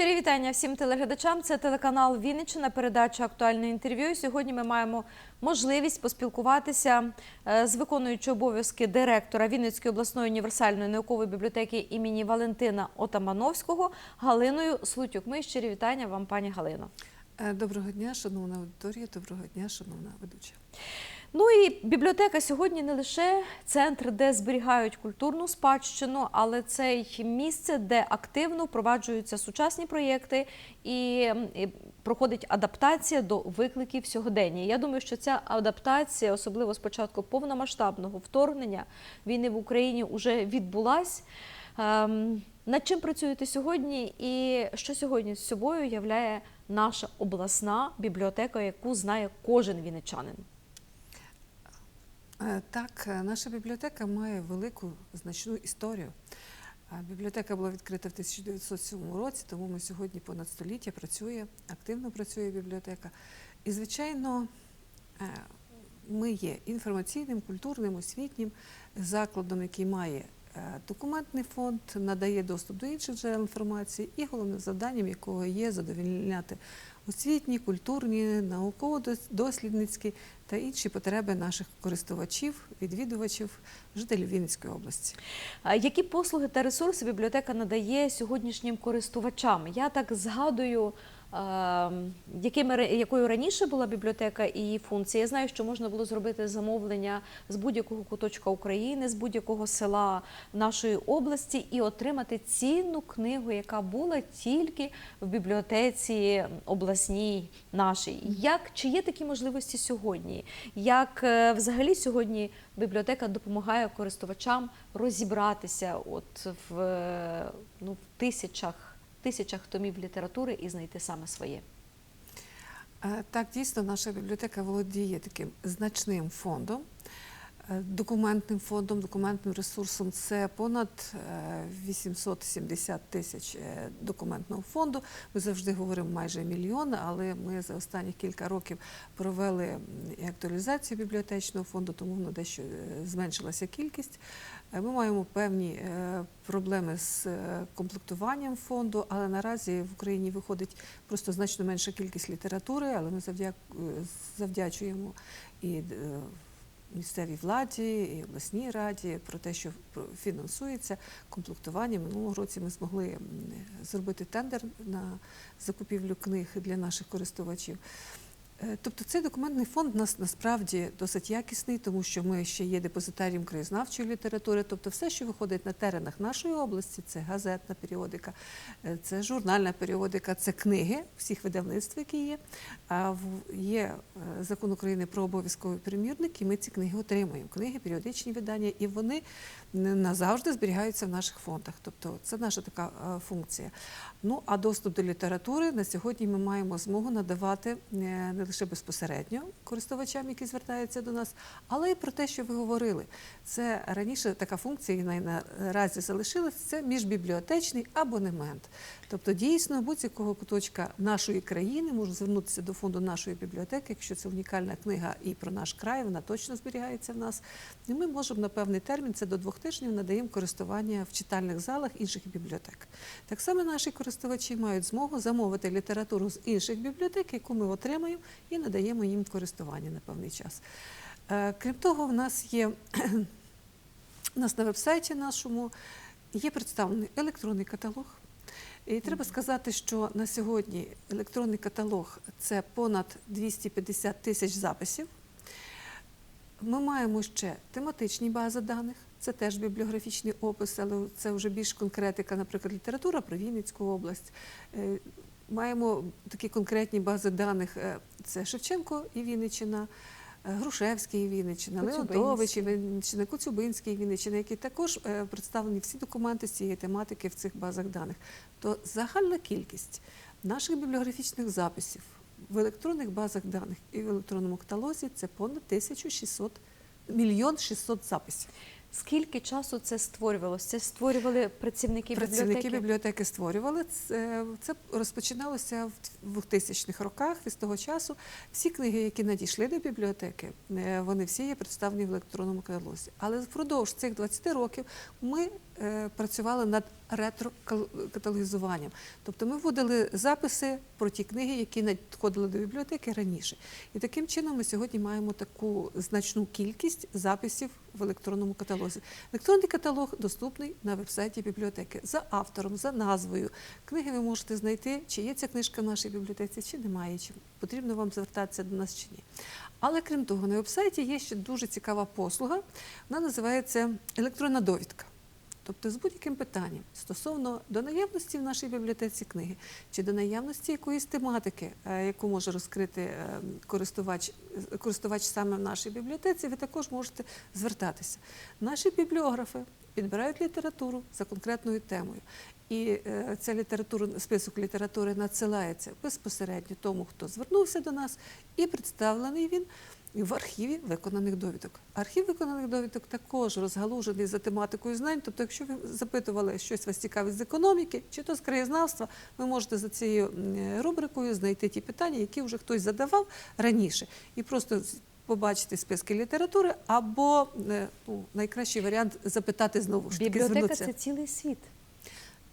Щирі вітання всім телеглядачам. Це телеканал Вінниччина, передача актуальне інтерв'ю. Сьогодні ми маємо можливість поспілкуватися е, з виконуючою обов'язки директора Вінницької обласної універсальної наукової бібліотеки імені Валентина Отамановського Галиною Слутюк. Ми щирі вітання вам, пані Галино. Е, Доброго дня, шановна аудиторія, доброго дня, шановна ведуча. Ну і бібліотека сьогодні не лише центр, де зберігають культурну спадщину, але це й місце, де активно впроваджуються сучасні проєкти і, проходить адаптація до викликів сьогодення. Я думаю, що ця адаптація, особливо з початку повномасштабного вторгнення війни в Україні, вже відбулась. Ем, Над чим працюєте сьогодні, і що сьогодні з собою являє наша обласна бібліотека, яку знає кожен вінничанин? Е, Так, е, наша бібліотека має велику значну історію. Е, Бібліотека була відкрита в 1907 році, тому ми сьогодні понад століття працює, активно працює бібліотека. І, звичайно, ми є інформаційним, культурним, освітнім закладом, який має документний фонд, надає доступ до інших джерел інформації, і головним завданням якого є задовільняти освітні, культурні, науково-дослідницькі та інші потреби наших користувачів, відвідувачів, жителів Вінницької області. Які послуги та ресурси бібліотека надає сьогоднішнім користувачам? Я так згадую, якими, якою раніше була бібліотека і її функція. Я знаю, що можна було зробити замовлення з будь-якого куточка України, з будь-якого села нашої області і отримати цінну книгу, яка була тільки в бібліотеці обласній нашій. Як чи є такі можливості сьогодні? Як е, взагалі сьогодні бібліотека допомагає користувачам розібратися от в, е, ну, в тисячах, тисячах томів літератури і знайти саме своє? Е, Так, дійсно, наша бібліотека володіє таким значним фондом, е, документним фондом, документним ресурсом. Це понад е, 870 тисяч е, документного фонду. Ми завжди говоримо майже мільйон, але ми за останні кілька років провели і актуалізацію бібліотечного фонду, тому воно дещо зменшилася кількість. Е, Ми маємо певні е, проблеми з е, комплектуванням фонду, але наразі в Україні виходить просто значно менша кількість літератури, але ми завдячуємо і місцевій владі, і обласній раді про те, що фінансується комплектування. Минулого році ми змогли зробити тендер на закупівлю книг для наших користувачів. Е, Тобто цей документний фонд у нас насправді досить якісний, тому що ми ще є депозитарієм краєзнавчої літератури. Тобто, все, що виходить на теренах нашої області, це газетна періодика, е, це журнальна періодика, це книги всіх видавництв, які є. А є е, закон України про обов'язковий примірник, і ми ці книги отримуємо. Книги, періодичні видання, і вони назавжди зберігаються в наших фондах. Тобто це наша така функція. Ну а доступ до літератури на сьогодні ми маємо змогу надавати е, не лише безпосередньо користувачам, які звертаються до нас, але й про те, що ви говорили. Це раніше така функція і наразі залишилась. Це міжбібліотечний абонемент. Тобто, дійсно, будь-якого куточка нашої країни можна звернутися до фонду нашої бібліотеки, якщо це унікальна книга і про наш край, вона точно зберігається в нас. І ми можемо на певний термін, це до двох тижнів, надаємо користування в читальних залах інших бібліотек. Так само наші користувачі мають змогу замовити літературу з інших бібліотек, яку ми отримаємо і надаємо їм в користування на певний час. Е, Крім того, в нас є у нас на вебсайті нашому є представлений електронний каталог. І треба сказати, що на сьогодні електронний каталог це понад 250 тисяч записів. Ми маємо ще тематичні бази даних, це теж бібліографічний опис, але це вже більш конкретика, наприклад, література про Вінницьку область. Е, Маємо такі конкретні бази даних: е, це Шевченко і Вінниччина, е, Грушевський і Вінниччина. Леонтович і Вінниччина, Коцюбинський і Вінниччина, які також представлені всі документи з цієї тематики в цих базах даних. То загальна кількість наших бібліографічних записів в електронних базах даних і в електронному каталозі це понад 1600 мільйон 600 записів. Скільки часу це створювалося? Це створювали працівники, Працівники бібліотеки? бібліотеки створювали. Це, це розпочиналося в 2000-х роках. І з того часу всі книги, які надійшли до бібліотеки, е, вони всі є представлені в електронному каталозі. Але впродовж цих 20 років ми працювали над ретрокаталогізуванням. Тобто ми вводили записи про ті книги, які надходили до бібліотеки раніше. І таким чином ми сьогодні маємо таку значну кількість записів в електронному каталозі. Електронний каталог доступний на вебсайті бібліотеки за автором, за назвою. Книги ви можете знайти, чи є ця книжка в нашій бібліотеці, чи немає, чи потрібно вам звертатися до нас чи ні. Але крім того, на вебсайті є ще дуже цікава послуга. Вона називається електронна довідка. Тобто з будь-яким питанням стосовно до наявності в нашій бібліотеці книги чи до наявності якоїсь тематики, е, яку може розкрити е, користувач, е, користувач саме в нашій бібліотеці, ви також можете звертатися. Наші бібліографи підбирають літературу за конкретною темою. І ця література, список літератури надсилається безпосередньо тому, хто звернувся до нас, і представлений він в архіві виконаних довідок. Архів виконаних довідок також розгалужений за тематикою знань. Тобто, якщо ви запитували щось вас цікавить з економіки чи то з краєзнавства, ви можете за цією рубрикою знайти ті питання, які вже хтось задавав раніше, і просто побачити списки літератури, або е, ну, найкращий варіант запитати знову ж таки Бібліотека це цілий світ.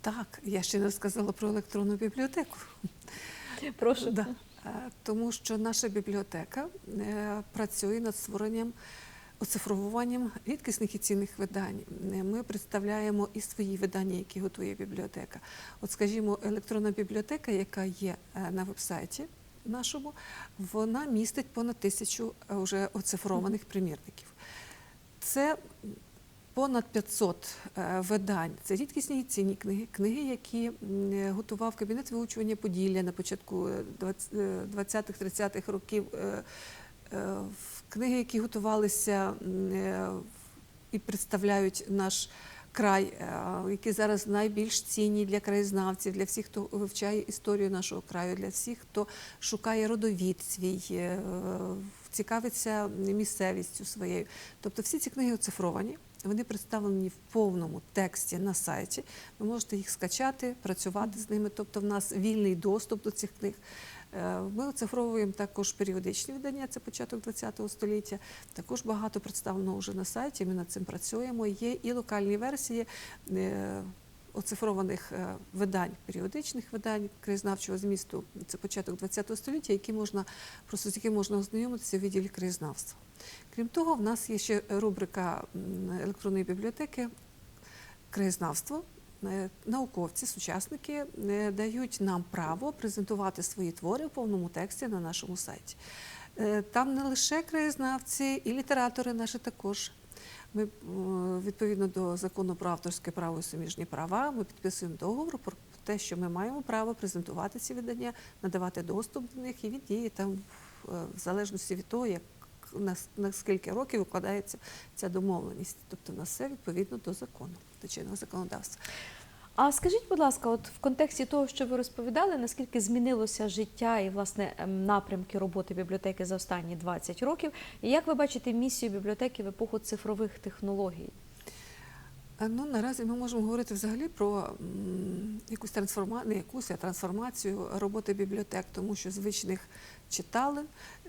Так, я ще не розказала про електронну бібліотеку. Прошу. Да. Е, Тому що наша бібліотека е, працює над створенням оцифровуванням рідкісних і цінних видань. Е, Ми представляємо і свої видання, які готує бібліотека. От, скажімо, електронна бібліотека, яка є на вебсайті нашому, вона містить понад тисячу вже оцифрованих примірників. Це понад 500 е, видань. Це рідкісні і цінні книги, книги, які е, готував кабінет вивчування Поділля на початку е, 20 е, 20-30-х років. е, е, в Книги, які готувалися і представляють наш край, які зараз найбільш цінні для краєзнавців, для всіх, хто вивчає історію нашого краю, для всіх, хто шукає родовід свій, цікавиться місцевістю своєю. Тобто всі ці книги оцифровані. Вони представлені в повному тексті на сайті. Ви можете їх скачати, працювати з ними. Тобто, в нас вільний доступ до цих книг. Е, Ми оцифровуємо також періодичні видання, це початок ХХ століття. Також багато представлено вже на сайті. Ми над цим працюємо. Є і локальні версії. Оцифрованих е, видань, періодичних видань краєзнавчого змісту, це початок ХХ століття, які можна просто з якими можна ознайомитися в відділі краєзнавства. Крім того, в нас є ще рубрика електронної бібліотеки краєзнавство. Е, Науковці, сучасники е, дають нам право презентувати свої твори в повному тексті на нашому сайті. Там не лише краєзнавці, і літератори наші також. Ми е, відповідно до закону про авторське право і суміжні права. Ми підписуємо договор про те, що ми маємо право презентувати ці видання, надавати доступ до них, і він діє там в е, залежності від того, як на скільки років укладається ця домовленість. Тобто, на все відповідно до закону, до чинного законодавства. А скажіть, будь ласка, от в контексті того, що ви розповідали, наскільки змінилося життя і власне ем, напрямки роботи бібліотеки за останні 20 років, і як ви бачите місію бібліотеки в епоху цифрових технологій? Ну, наразі ми можемо говорити взагалі про якусь трансформацію, не якусь, а трансформацію роботи бібліотек, тому що звичних читалень,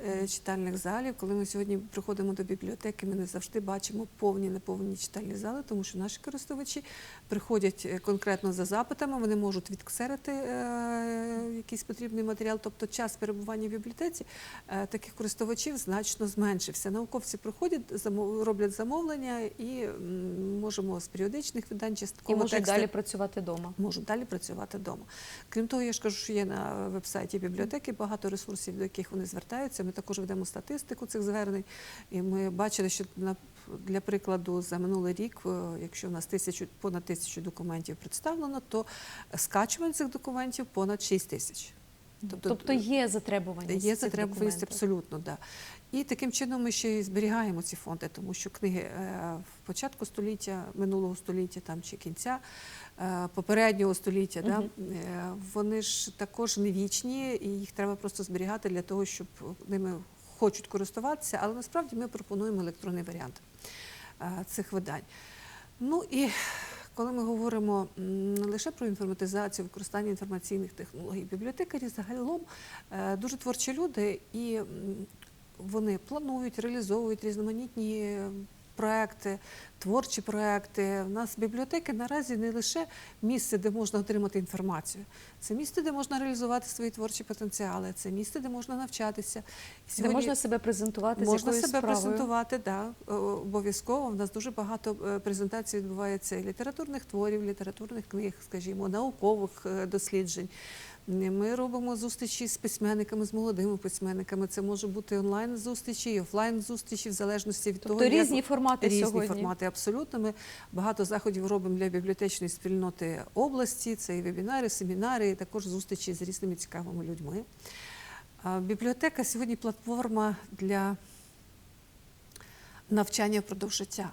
е, читальних залів. Коли ми сьогодні приходимо до бібліотеки, ми не завжди бачимо повні неповні читальні зали, тому що наші користувачі приходять е, конкретно за запитами, вони можуть відксерити е, якийсь потрібний матеріал. Тобто час перебування в бібліотеці таких користувачів значно зменшився. Науковці приходять, роблять замовлення і можемо з періодичних видань І можуть тексти далі працювати вдома? можуть далі працювати вдома. Крім того, я ж кажу, що є на вебсайті бібліотеки багато ресурсів, до яких вони звертаються. Ми також ведемо статистику цих звернень. І ми бачили, що для прикладу, за минулий рік, е, якщо в нас тисячу понад тисячу документів представлено, то скачувань цих документів понад 6 тисяч. Тобто, є затребуваність. Є затребуваність абсолютно, да. І таким чином ми ще й зберігаємо ці фонди, тому що книги е, в початку століття, минулого століття там чи кінця е, попереднього століття, да, е, вони ж також не вічні, і їх треба просто зберігати для того, щоб ними хочуть користуватися. Але насправді ми пропонуємо електронний варіант цих видань. Ну і коли ми говоримо не лише про інформатизацію, використання інформаційних технологій, бібліотекарі загалом дуже творчі люди, і вони планують, реалізовують різноманітні проекти, творчі проекти. У нас бібліотеки наразі не лише місце, де можна отримати інформацію. Це місце, де можна реалізувати свої творчі потенціали, це місце, де можна навчатися. І Де можна себе презентувати з Можна якоюсь себе справою. презентувати, да, обов'язково. У нас дуже багато е, презентацій відбувається і літературних творів, літературних книг, скажімо, наукових е, досліджень. Ми робимо зустрічі з письменниками, з молодими письменниками. Це може бути онлайн зустрічі, і офлайн зустрічі, в залежності від Тобто того, як- різні формати різні сьогодні. формати. Абсолютно. Ми багато заходів робимо для бібліотечної спільноти області. Це і вебінари, семінари, і також зустрічі з різними цікавими людьми. Бібліотека сьогодні платформа для навчання впродовж життя.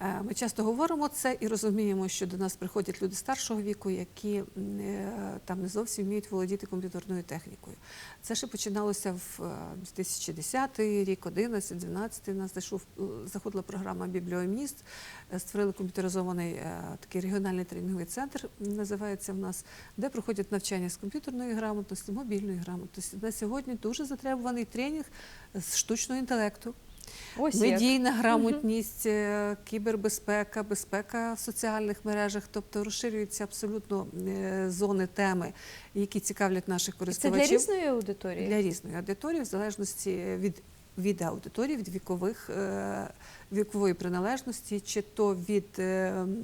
Е, Ми часто говоримо це і розуміємо, що до нас приходять люди старшого віку, які е, там не зовсім вміють володіти комп'ютерною технікою. Це ще починалося в е, 2010 рік, 11, 12 У нас зайшов, е, заходила програма Бібліоміст, е, створили комп'ютеризований е, такий регіональний тренінговий центр, називається в нас, де проходять навчання з комп'ютерної грамотності, мобільної грамотності. На сьогодні дуже затребуваний тренінг з штучного інтелекту. Ось як. Грамотність, е, кібербезпека, безпека в соціальних мережах, тобто розширюються абсолютно е, зони теми, які цікавлять наших І Це користувачів для різної аудиторії? для різної аудиторії, в залежності від, від аудиторії, від вікових е, вікової приналежності, чи то від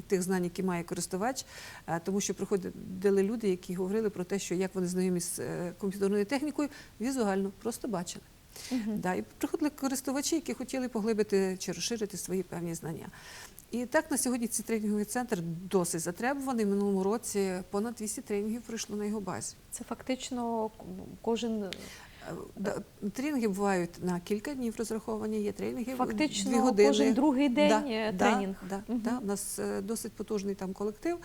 тих знань, які має користувач, тому що приходили люди, які говорили про те, що як вони знайомі з комп'ютерною технікою, візуально просто бачили. Мгм. Да, і приходили користувачі, які хотіли поглибити чи розширити свої певні знання. І так на сьогодні цей тренінговий центр досить затребуваний. Минулому році понад 200 тренінгів пройшло на його базі. Це фактично кожен Тренінги бувають на кілька днів розраховані, є тренінги Фактично, дві години. кожен другий день, да, е, да, тренінг. Да, Мгм. да. У нас е, досить потужний там колектив,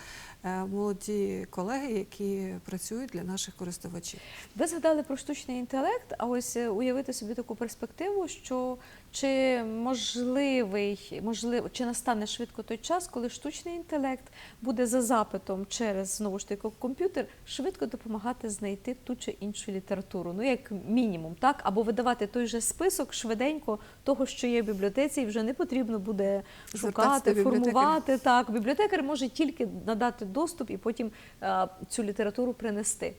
е, молоді колеги, які працюють для наших користувачів. Ви згадали про штучний інтелект, а ось уявити собі таку перспективу, що чи можливий, можливо, чи настане швидко той час, коли штучний інтелект буде за запитом через знову ж таки комп'ютер швидко допомагати знайти ту чи іншу літературу, ну як мінімум, так або видавати той же список швиденько того, що є в бібліотеці, і вже не потрібно буде шукати, формувати. Так, бібліотекар може тільки надати доступ і потім е, цю літературу принести.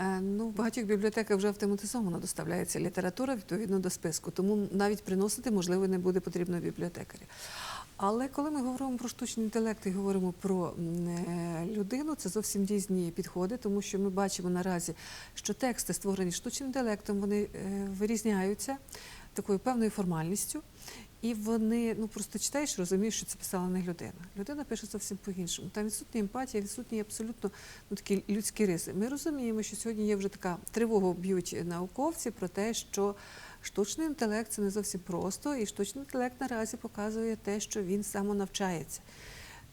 Е, Ну, в багатьох бібліотеках вже автоматизовано доставляється література відповідно до списку, тому навіть приносити, можливо, не буде потрібно бібліотекарі. Але коли ми говоримо про штучний інтелект і говоримо про е, людину, це зовсім різні підходи, тому що ми бачимо наразі, що тексти, створені штучним інтелектом, вони е, вирізняються такою певною формальністю. І вони ну просто читаєш, розумієш, що це писала не людина. Людина пише зовсім по-іншому. Там відсутня емпатія, відсутні абсолютно ну, такі людські риси. Ми розуміємо, що сьогодні є вже така тривога б'ють науковці про те, що штучний інтелект це не зовсім просто, і штучний інтелект наразі показує те, що він самонавчається.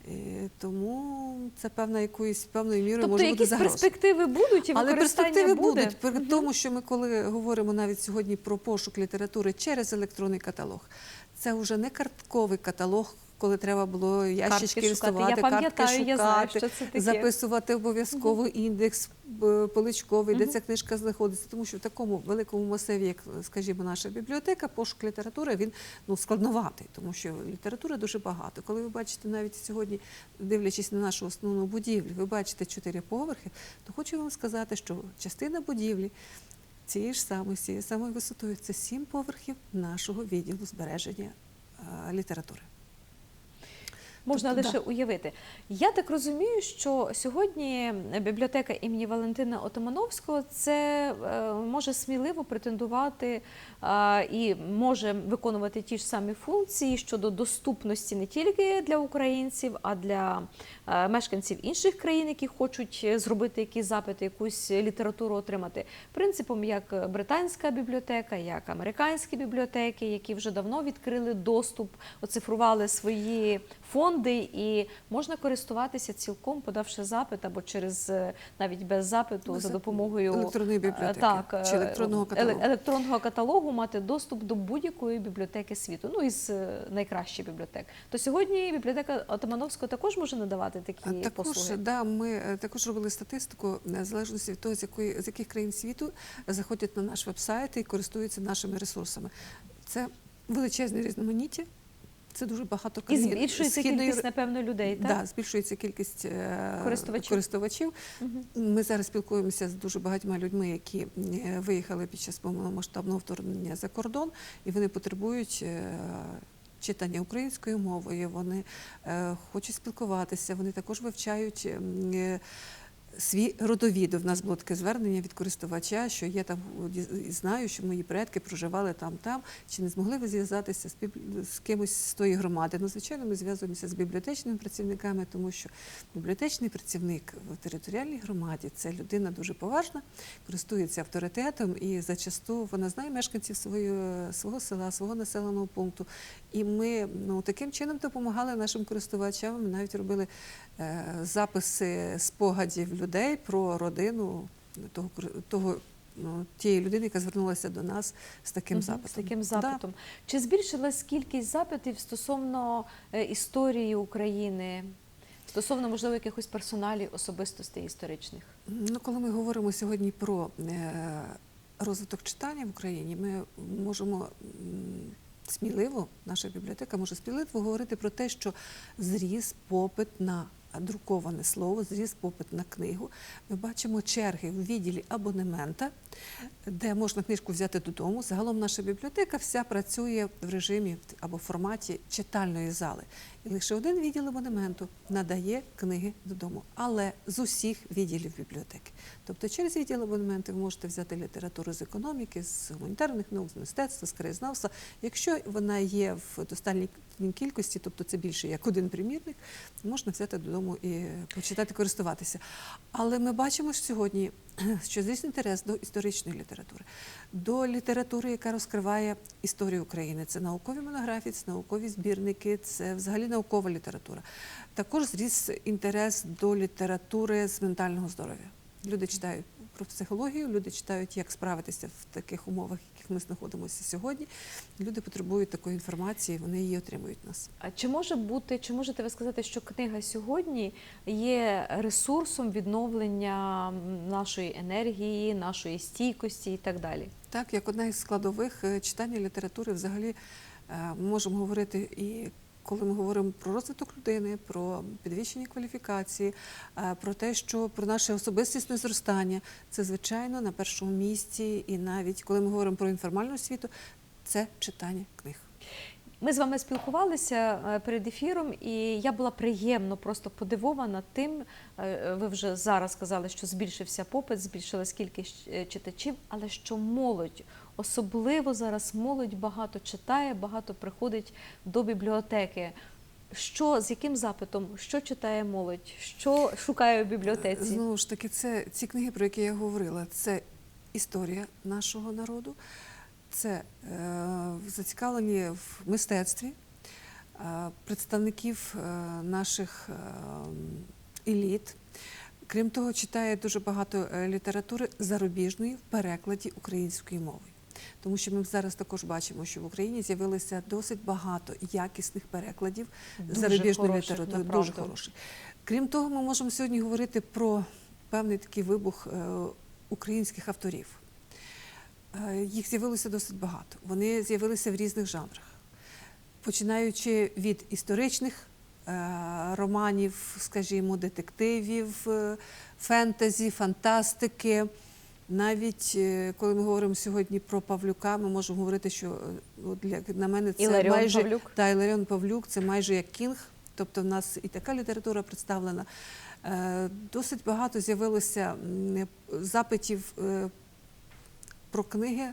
І тому це певна якоюсь певною мірою Тобто може бути якісь перспективи будуть і Але перспективи буде? будуть при тому, що ми коли говоримо навіть сьогодні про пошук літератури через електронний каталог, це вже не картковий каталог. Коли треба було ящички Картки шукати. Я знаю, що це таке. записувати обов'язково індекс е, поличковий, де ця книжка знаходиться. Тому що в такому великому масиві, як, скажімо, наша бібліотека, пошук літератури він ну складноватий, тому що літератури дуже багато. Коли ви бачите навіть сьогодні, дивлячись на нашу основну будівлю, ви бачите чотири поверхи, то хочу вам сказати, що частина будівлі. Цієї ж самої, цією самою висотою це сім поверхів нашого відділу збереження е, літератури. Можна Тобто, лише уявити. Я так розумію, що сьогодні бібліотека імені Валентина Отамановського це е, може сміливо претендувати е, і може виконувати ті ж самі функції щодо доступності не тільки для українців, а для е, мешканців інших країн, які хочуть зробити якісь запити, якусь літературу отримати. Принципом як британська бібліотека, як американські бібліотеки, які вже давно відкрили доступ, оцифрували свої фонди, і можна користуватися цілком, подавши запит або через е, навіть без запиту Без за допомогою електронної е, бібліотеки так, чи е, електронного еле- каталогу. електронного каталогу мати доступ до будь-якої бібліотеки світу, ну із е, найкращих бібліотек. То сьогодні бібліотека Отамановського також може надавати такі А Також послуги. да, ми е, також робили статистику е, в залежності від того, з якої з яких країн світу заходять на наш веб-сайт і користуються нашими ресурсами. Це величезне різноманіття. Це дуже багато І збільшується Східної кількість, напевно, людей, так? Да, збільшується кількість е, Користувачів. користувачів. Мгм. Ми зараз спілкуємося з дуже багатьма людьми, які виїхали під час повномасштабного вторгнення за кордон, і вони потребують. Читання українською мовою, вони е, хочуть спілкуватися, вони також вивчають е, свій родовід. У нас було таке звернення від користувача, що я там знаю, що мої предки проживали там, там. Чи не змогли ви зв'язатися з, з кимось з тої громади? Ну, звичайно, ми зв'язуємося з бібліотечними працівниками, тому що бібліотечний працівник в територіальній громаді це людина дуже поважна, користується авторитетом і зачасту вона знає мешканців свою, свого села, свого населеного пункту. І ми ну, таким чином допомагали нашим користувачам. Ми навіть робили е, записи спогадів людей про родину того, того ну, тієї людини, яка звернулася до нас з таким Мгм, запитом. З таким Да. запитом. Чи збільшилась кількість запитів стосовно е, історії України, стосовно, можливо, якихось персоналів, особистостей історичних? Ну, коли ми говоримо сьогодні про е, розвиток читання в Україні, ми можемо сміливо, наша бібліотека може сміливо говорити про те, що зріс попит на друковане слово, зріс попит на книгу. Ми бачимо черги в відділі абонемента, де можна книжку взяти додому. Загалом наша бібліотека вся працює в режимі або форматі читальної зали. І лише один відділ абонементу надає книги додому, але з усіх відділів бібліотеки. Тобто через відділ абонементу ви можете взяти літературу з економіки, з гуманітарних наук, з мистецтва, з краєзнавства. Якщо вона є в достатній кількості, тобто це більше як один примірник, можна взяти додому і почитати, користуватися. Але ми бачимо що сьогодні, що зріс інтерес до історичної літератури, до літератури, яка розкриває історію України. Це наукові монографії, це наукові збірники, це взагалі наукова література. Також зріс інтерес до літератури з ментального здоров'я. Люди читають про психологію, люди читають, як справитися в таких умовах, в яких ми знаходимося сьогодні. Люди потребують такої інформації, вони її отримують в нас. А чи може бути, чи можете ви сказати, що книга сьогодні є ресурсом відновлення нашої енергії, нашої стійкості і так далі? Так, як одна із складових е, читання літератури, взагалі е, ми можемо говорити і коли ми говоримо про розвиток людини, про підвищення кваліфікації, е, про те, що про наше особистісне зростання, це звичайно на першому місці, і навіть коли ми говоримо про інформальну освіту, це читання книг. Ми з вами спілкувалися е, перед ефіром, і я була приємно просто подивована тим. е, Ви вже зараз сказали, що збільшився попит, збільшилась кількість читачів, але що молодь, особливо зараз молодь багато читає, багато приходить до бібліотеки. Що з яким запитом, що читає молодь, що шукає в бібліотеці? Знову ж таки, це ці книги, про які я говорила, це історія нашого народу, це е, зацікавлені в мистецтві е, представників е, наших е, еліт. Крім того, читає дуже багато е, літератури зарубіжної в перекладі українською мовою. Тому що ми зараз також бачимо, що в Україні з'явилося досить багато якісних перекладів Дуже зарубіжної літератури, дуже хороших. Крім того, ми можемо сьогодні говорити про певний такий вибух е, українських авторів. Е, Їх з'явилося досить багато. Вони з'явилися в різних жанрах, починаючи від історичних е, романів, скажімо, детективів, фентезі, фантастики. Навіть е, коли ми говоримо сьогодні про Павлюка, ми можемо говорити, що е, для на мене це Іларіон майже Павлюк. та Іларіон Павлюк, це майже як кінг. Тобто в нас і така література представлена. Е, Досить багато з'явилося запитів про книги,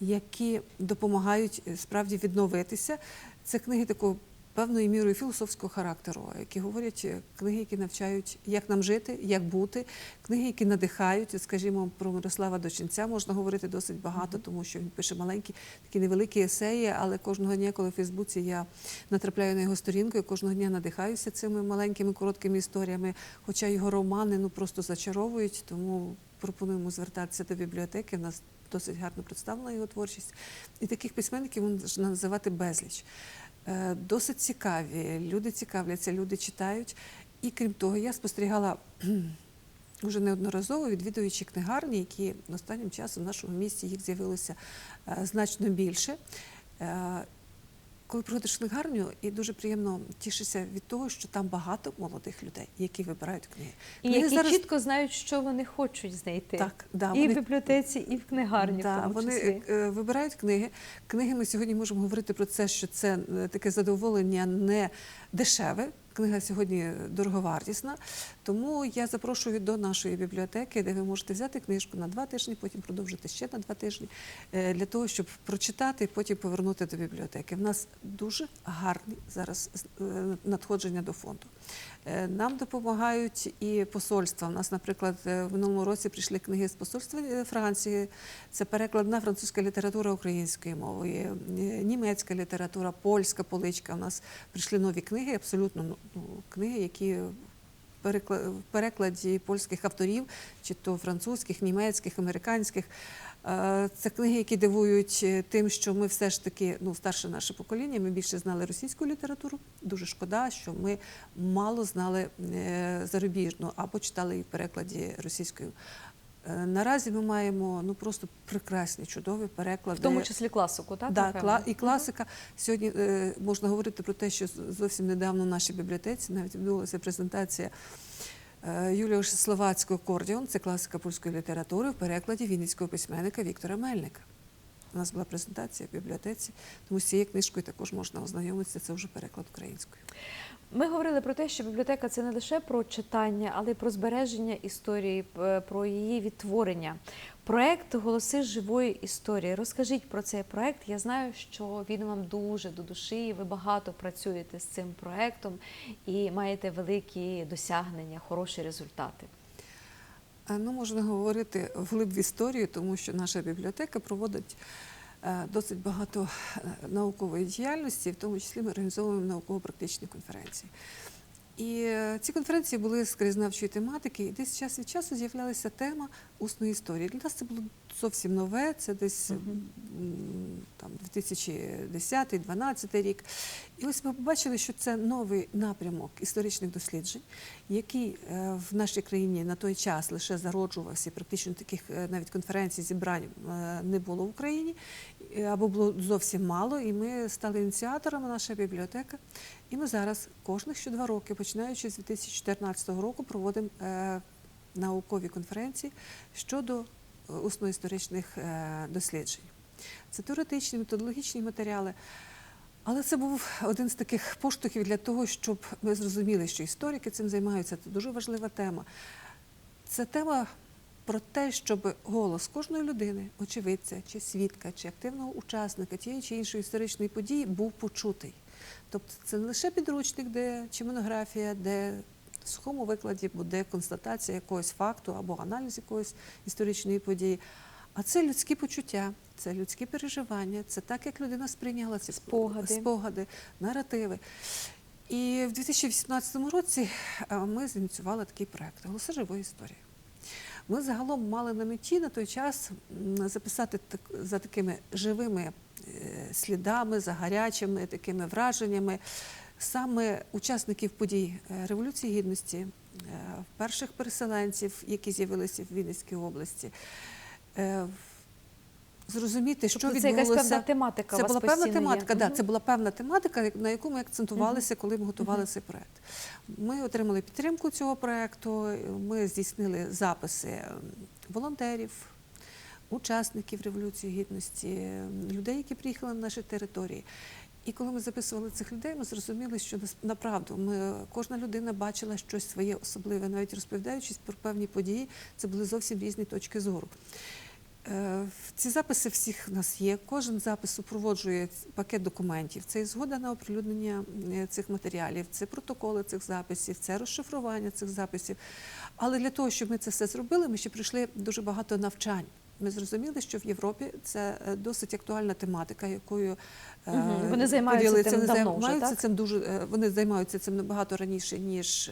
які допомагають справді відновитися. Це книги такого певною мірою філософського характеру, які говорять е, книги, які навчають, як нам жити, як бути, книги, які надихають. От, Скажімо, про Мирослава Дочинця можна говорити досить багато, тому що він пише маленькі, такі невеликі есеї, але кожного дня, коли в Фейсбуці я натрапляю на його сторінку, я кожного дня надихаюся цими маленькими короткими історіями. Хоча його романи ну просто зачаровують, тому пропонуємо звертатися до бібліотеки. В нас досить гарно представлена його творчість. І таких письменників можна називати безліч. Е, Досить цікаві, люди цікавляться, люди читають. І крім того, я спостерігала вже неодноразово відвідуючи книгарні, які останнім часом в нашому місті їх з'явилося е, значно більше. Коли приходиш в книгарню, і дуже приємно тішишся від того, що там багато молодих людей, які вибирають книги. І Книги які чітко знають, що вони хочуть знайти. Так, да, і вони- в бібліотеці, і в книгарні. в Да, тому вони числі. е, вибирають книги. Книги ми сьогодні можемо говорити про це, що це е, таке задоволення не дешеве. Книга сьогодні дороговартісна. Тому я запрошую до нашої бібліотеки, де ви можете взяти книжку на два тижні, потім продовжити ще на два тижні, е, для того, щоб прочитати і потім повернути до бібліотеки. В нас дуже гарні зараз е, надходження до фонду. Е, Нам допомагають і посольства. У нас, наприклад, в минулому році прийшли книги з посольства Франції. Це перекладна французька література українською мовою, німецька література, польська поличка. У нас прийшли нові книги, абсолютно ну, ну, книги, які в перекладі польських авторів, чи то французьких, німецьких, американських. Е, Це книги, які дивують е, тим, що ми все ж таки, ну, старше наше покоління, ми більше знали російську літературу. Дуже шкода, що ми мало знали е, зарубіжну або читали її в перекладі російською. Е, Наразі ми маємо ну просто прекрасні, чудові переклади. В тому числі класику, так? Да, кла- і класика. Сьогодні е, можна говорити про те, що зовсім недавно в нашій бібліотеці навіть відбулася презентація е, Юлія Словацького Кордіон, це класика польської літератури в перекладі вінницького письменника Віктора Мельника. У нас була презентація в бібліотеці, тому з цією книжкою також можна ознайомитися. Це вже переклад українською. Ми говорили про те, що бібліотека це не лише про читання, але й про збереження історії, про її відтворення. Проект Голоси живої історії. Розкажіть про цей проект. Я знаю, що він вам дуже до душі. Ви багато працюєте з цим проектом і маєте великі досягнення, хороші результати. Ну, можна говорити вглиб в історію, тому що наша бібліотека проводить е, досить багато е, наукової діяльності, в тому числі ми організовуємо науково-практичні конференції. І е, ці конференції були з краєзнавчої тематики, і десь час від часу з'являлася тема усної історії. Для нас це було зовсім нове, це десь там 2010-2012 рік. І ось ми побачили, що це новий напрямок історичних досліджень, який е, в нашій країні на той час лише зароджувався, практично таких е, навіть конференцій, зібрань не було в Україні, або було зовсім мало. І ми стали ініціаторами, наша бібліотека. І ми зараз кожних що два роки, починаючи з 2014 року, проводимо е, наукові конференції щодо е, усно-історичних е, досліджень. Це теоретичні, методологічні матеріали. Але це був один з таких поштовхів для того, щоб ми зрозуміли, що історики цим займаються. Це дуже важлива тема. Це тема про те, щоб голос кожної людини, очевидця, чи свідка, чи активного учасника тієї чи іншої історичної події був почутий. Тобто це не лише підручник, де чи монографія, де в сухому викладі буде констатація якогось факту або аналіз якоїсь історичної події. А це людські почуття, це людські переживання, це так, як людина сприйняла ці Спогади. спогади наративи. І в 2018 році е, ми зініціювали такий проект Голоси живої історії. Ми загалом мали на меті на той час записати за такими живими слідами, за гарячими такими враженнями саме учасників подій е, Революції Гідності, е, перших переселенців, які з'явилися в Вінницькій області. е, Зрозуміти, що Тобто це якась певна тематика. Це була певна постійно є. тематика, да, це була певна тематика, на яку ми акцентувалися, коли ми готували цей проект. Ми отримали підтримку цього проекту. Ми здійснили записи волонтерів, учасників Революції Гідності, людей, які приїхали на наші території. І коли ми записували цих людей, ми зрозуміли, що направду ми кожна людина бачила щось своє особливе, навіть розповідаючи про певні події, це були зовсім різні точки зору. Е, Ці записи всіх в нас є. Кожен запис супроводжує пакет документів. Це і згода на оприлюднення е, цих матеріалів, це протоколи цих записів, це розшифрування цих записів. Але для того, щоб ми це все зробили, ми ще пройшли дуже багато навчань. Ми зрозуміли, що в Європі це е, досить актуальна тематика, якою Мгм. Вони займаються тим Вони давно вже, займаються так? цим дуже. е, Вони займаються цим набагато раніше, ніж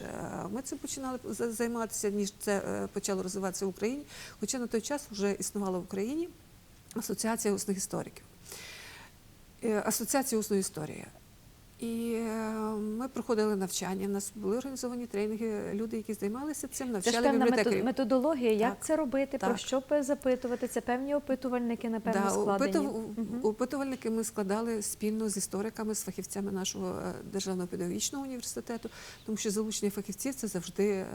ми цим починали за- займатися, ніж це почало розвиватися в Україні. Хоча на той час вже існувала в Україні асоціація усних істориків. Асоціація усної історії. І е, ми проходили навчання. У нас були організовані тренінги, люди, які займалися цим, Це ж бібліотекарів. методологія, як Так, це робити, про що запитувати. Це певні опитувальники, напевно, Да, складені. опиту-. Опитувальники ми складали спільно з істориками, з фахівцями нашого е, державного педагогічного університету, тому що залучення фахівців це завжди е,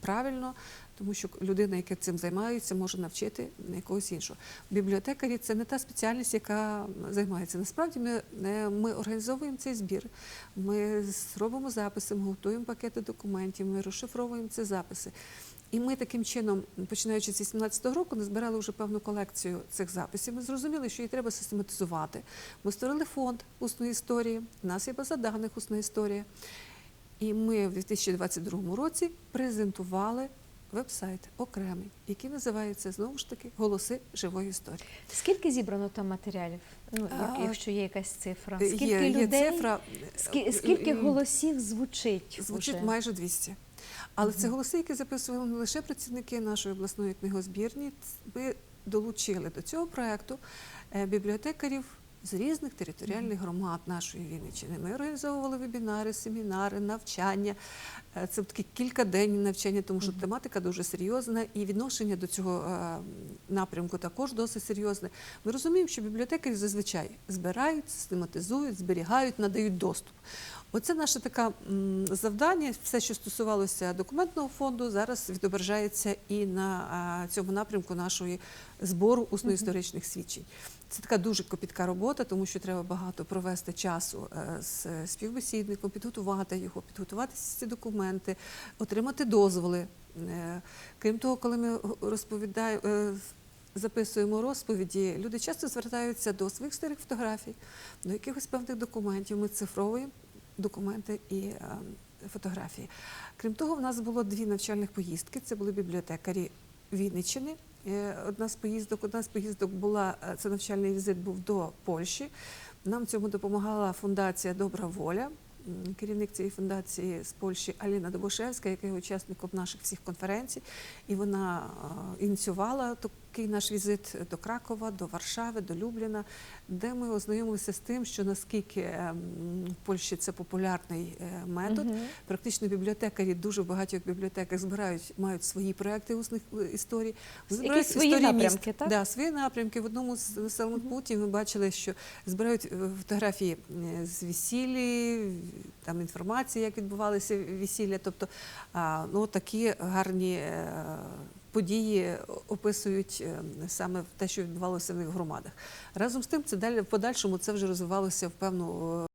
правильно, тому що людина, яка цим займається, може навчити якогось іншого. Бібліотекарі це не та спеціальність, яка займається. Насправді ми, е, ми організовуємо цей збір, ми робимо записи, ми готуємо пакети документів, ми розшифровуємо ці записи. І ми таким чином, починаючи з 18-го року, назбирали вже певну колекцію цих записів. Ми зрозуміли, що її треба систематизувати. Ми створили фонд усної історії. У нас є база даних усна історія. І ми в 2022 році презентували веб-сайт окремий, який називається знову ж таки Голоси живої історії. Скільки зібрано там матеріалів? Ну, А, якщо є якась цифра. Скільки є людей, цифра, е, скільки е, голосів звучить? Звучить уже? майже 200. Але це голоси, які записували не лише працівники нашої обласної книгозбірні. Ми долучили до цього проекту е, бібліотекарів з різних територіальних громад нашої Вінниччини. Ми організовували вебінари, семінари, навчання. Е, Це такі кількаденні навчання, тому що тематика дуже серйозна, і відношення до цього е, напрямку також досить серйозне. Ми розуміємо, що бібліотекарі зазвичай збирають, систематизують, зберігають, надають доступ. Оце наше таке завдання. Все, що стосувалося документного фонду, зараз відображається і на цьому напрямку нашої збору усно-історичних свідчень. Це така дуже копітка робота, тому що треба багато провести часу е, з співбесідником, підготувати його, підготувати ці документи, отримати дозволи. Е, Крім того, коли ми розповідаємо. е, Записуємо розповіді, люди часто звертаються до своїх старих фотографій, до якихось певних документів. Ми цифровуємо документи і е, фотографії. Крім того, в нас було дві навчальних поїздки. Це були бібліотекарі Вінниччини. Е, Одна з поїздок, одна з поїздок була е, це навчальний візит був до Польщі. Нам цьому допомагала фундація Добра воля. Керівник цієї фундації з Польщі Аліна Добошевська, яка є учасником наших всіх конференцій, і вона е, ініціювала такий наш візит до Кракова, до Варшави, до Любліна, де ми ознайомилися з тим, що наскільки ем, в Польщі це популярний е, метод. Практично бібліотекарі дуже в багатьох бібліотеках збирають, мають свої проекти усних е, історій. Збирають свої історії напрямки, міст. так? Да, свої напрямки. В одному з населених пунктів ми бачили, що збирають е, фотографії з весіллі, там інформація, як відбувалися весілля. Тобто ну, такі гарні. Е, Події описують е, саме те, що відбувалося в них в громадах. Разом з тим, це далі в подальшому це вже розвивалося в певну